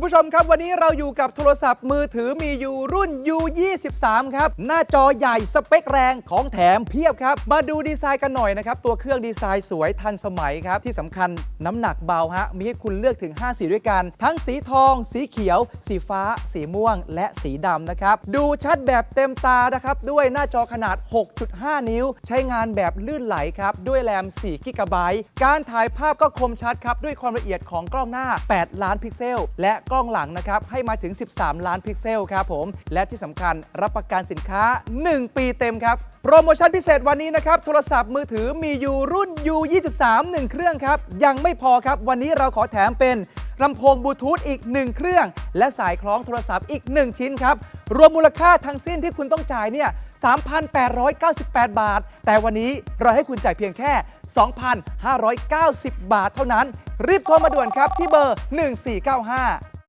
คุณผู้ชมครับวันนี้เราอยู่กับโทรศัพท์มือถือมีอยู่รุ่น U23 ครับ หน้าจอใหญ่สเปคแรงของแถมเพียบครับ มาดูดีไซน์กันหน่อยนะครับ ตัวเครื่องดีไซน์สวยทันสมัยครับ ที่สำคัญน้ำหนักเบาฮะ มีให้คุณเลือกถึง 5 สีด้วยกัน ทั้งสีทอง สีเขียว สีฟ้า สีม่วง และสีดำนะครับ ดูชัดแบบเต็มตานะครับ ด้วยหน้าจอขนาด 6.5 นิ้ว ใช้งานแบบลื่นไหลครับ ด้วยแรม4กิกะไบต์การถ่ายภาพก็คมชัดครับด้วยความละเอียดของกล้องหน้า 8 ล้านพิกเซล และกล้องหลังนะครับให้มาถึง 13 ล้านพิกเซลครับผม และที่สำคัญรับประกันสินค้า 1 ปีเต็มครับ โปรโมชั่นพิเศษวันนี้นะครับ โทรศัพท์มือถือมีอยู่รุ่น U23 1 เครื่องครับ ยังไม่พอครับ วันนี้เราขอแถมเป็นลำโพงบลูทูธอีก 1 เครื่อง และสายคล้องโทรศัพท์อีก 1 ชิ้นครับ รวมมูลค่าทั้งสิ้นที่คุณต้องจ่ายเนี่ย 3,898 บาท แต่วันนี้เราให้คุณจ่ายเพียงแค่ 2,590 บาทเท่านั้น รีบโทรมาด่วนครับที่เบอร์ 1495